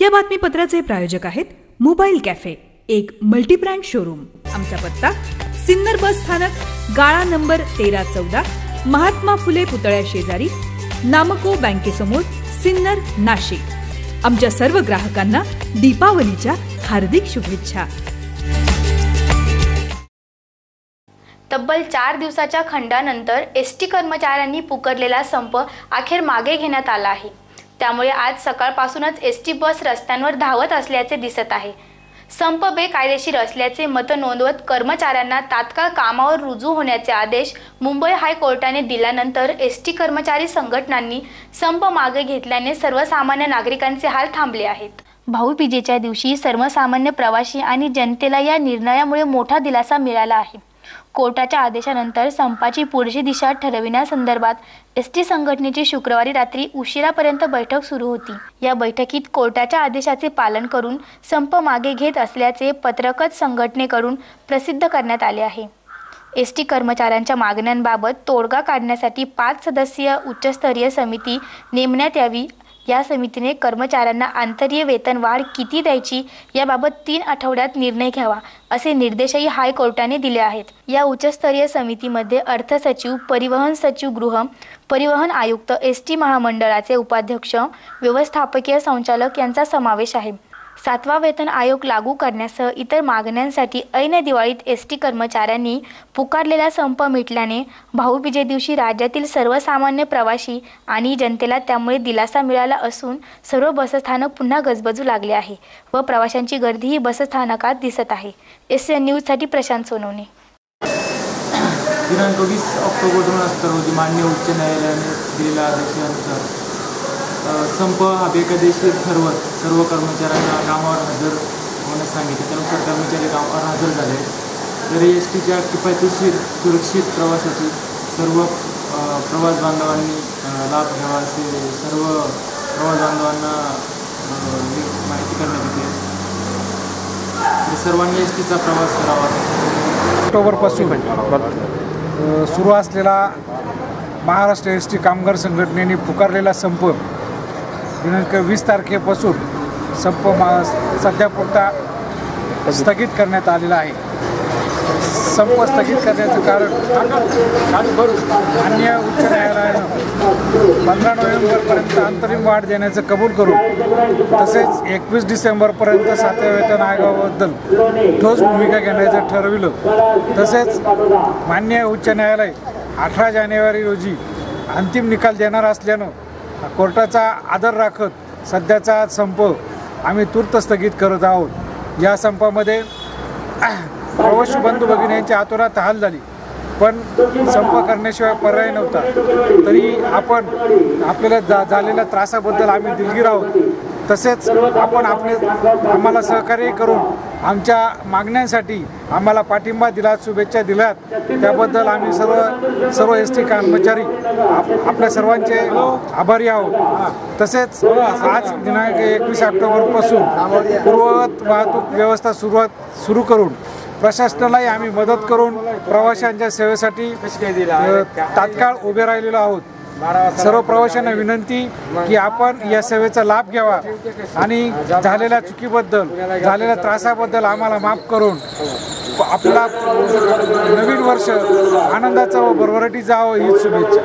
या बातमीपत्राचे प्रायोजक आहेत मोबाईल कॅफे एक मल्टीब्रँड शोरूम. आमचा पत्ता सिन्नर बस स्थानक गाळा नंबर तेरा चौदा महात्मा फुले पुतळ्या शेजारी नामको बँकेसमोर सिन्नर नाशिक. आमच्या सर्व ग्राहकांना दीपावलीच्या हार्दिक शुभेच्छा. तब्बल चार दिवसाच्या खंडानंतर एस टी कर्मचाऱ्यांनी पुकारलेला संप अखेर मागे घेण्यात आला आहे. त्यामुळे आज सकाळपासूनच एस टी बस रस्त्यांवर धावत असल्याचे दिसत आहे. संप बेकायदेशीर असल्याचे मत नोंदवत कर्मचाऱ्यांना तात्काळ कामावर रुजू होण्याचे आदेश मुंबई हायकोर्टाने दिल्यानंतर एस टी कर्मचारी संघटनांनी संप मागे घेतल्याने सर्वसामान्य नागरिकांचे हाल थांबले आहेत. भाऊबीजेच्या दिवशी सर्वसामान्य प्रवासी आणि जनतेला या निर्णयामुळे मोठा दिलासा मिळाला आहे. कोर्टाच्या आदेशानंतर संपाची पुढची दिशा ठरविण्यासंदर्भात एस टी संघटनेची शुक्रवारी रात्री उशिरापर्यंत बैठक सुरू होती. या बैठकीत कोर्टाच्या आदेशाचे पालन करून संप मागे घेत असल्याचे पत्रकच संघटनेकडून प्रसिद्ध करण्यात आले आहे. एस टी कर्मचाऱ्यांच्या मागण्यांबाबत तोडगा काढण्यासाठी पाच सदस्यीय उच्चस्तरीय समिती नेमण्यात यावी या समितीने कर्मचाऱ्यांना आंतरीय वेतन वाढ किती द्यायची याबाबत तीन आठवड्यात निर्णय घ्यावा असे निर्देशही हायकोर्टाने दिले आहेत. या उच्चस्तरीय समितीमध्ये अर्थ सचिव परिवहन सचिव गृह परिवहन आयुक्त एस टी महामंडळाचे उपाध्यक्ष व्यवस्थापकीय संचालक यांचा समावेश आहे. सातवा वेतन आयोग लागू करण्यासह इतर मागण्यांसाठी ऐन दिवाळीत एस टी कर्मचाऱ्यांनी पुकारलेला संप मिटल्याने भाऊबीजे दिवशी राज्यातील सर्वसामान्य प्रवासी आणि जनतेला त्यामुळे दिलासा मिळाला असून सर्व बसस्थानक पुन्हा गजबजू लागले आहे व प्रवाशांची गर्दीही बसस्थानकात दिसत आहे. एस एन न्यूजसाठी प्रशांत सोनवणे. दिनांक वीस ऑक्टोबर दोन हजार रोजी मान्य उच्च न्यायालयाने दिलेल्या आदेशानुसार संप हा बेकायदेशीर ठरवत सर्व कर्मचाऱ्यांना कामावर हजर होण्यास सांगितले. त्यानुसार कर्मचारी कामावर हजर झाले. तरी एस टीच्या किफायतशीर सुरक्षित प्रवासाची सर्व प्रवास बांधवांनी लाभ घ्यावा असे सर्व प्रवास बांधवांना माहिती करण्यात येते. सर्वांनी एस टीचा प्रवास करावा. ऑक्टोबरपासून सुरू असलेला महाराष्ट्र एस टी कामगार संघटनेने पुकारलेला संप दिनांक वीस तारखेपासून संप मा सध्यापुरता स्थगित करण्यात आलेला आहे. संप स्थगित करण्याचं कारण अन्य उच्च न्यायालयानं पंधरा नोव्हेंबरपर्यंत अंतरिम वाढ देण्याचं कबूल करून तसेच एकवीस डिसेंबरपर्यंत सातव्या वेतन आयोगाबद्दल ठोस भूमिका घेण्याचं ठरविलं. तसेच मान्य उच्च न्यायालय अठरा जानेवारी रोजी अंतिम निकाल देणार असल्यानं कोर्टाचा आदर राखत सध्याचा संप आम्ही तूर्त स्थगित करत आहोत. या संपामध्ये प्रवासी बंधू भगिनींची आतोरात हाल झाली. पण संप करण्याशिवाय पर्याय नव्हता. तरी आपण आपल्याला जा झालेल्या त्रासाबद्दल आम्ही दिलगीर आहोत. तसेच आपण आपले आम्हाला सहकार्य करून आमच्या मागण्यांसाठी आम्हाला पाठिंबा दिलात शुभेच्छा दिल्यात त्याबद्दल आम्ही सर्व सर्व एस टी कर्मचारी आप आपल्या सर्वांचे आभारी आहोत. तसेच आज दिनांक एकवीस ऑक्टोबरपासून पूर्ववत वाहतूक व्यवस्था सुरुवात सुरू करून प्रशासनालाही आम्ही मदत करून प्रवाशांच्या सेवेसाठी तात्काळ उभे राहिलेलो आहोत. सर्व प्रवाशांना विनंती की आपण या सेवेचा लाभ घ्यावा. आणि झालेल्या चुकीबद्दल झालेल्या त्रासाबद्दल आम्हाला माफ करून आपला नवीन वर्ष आनंदाचं व भरभराटी जावं हीच शुभेच्छा.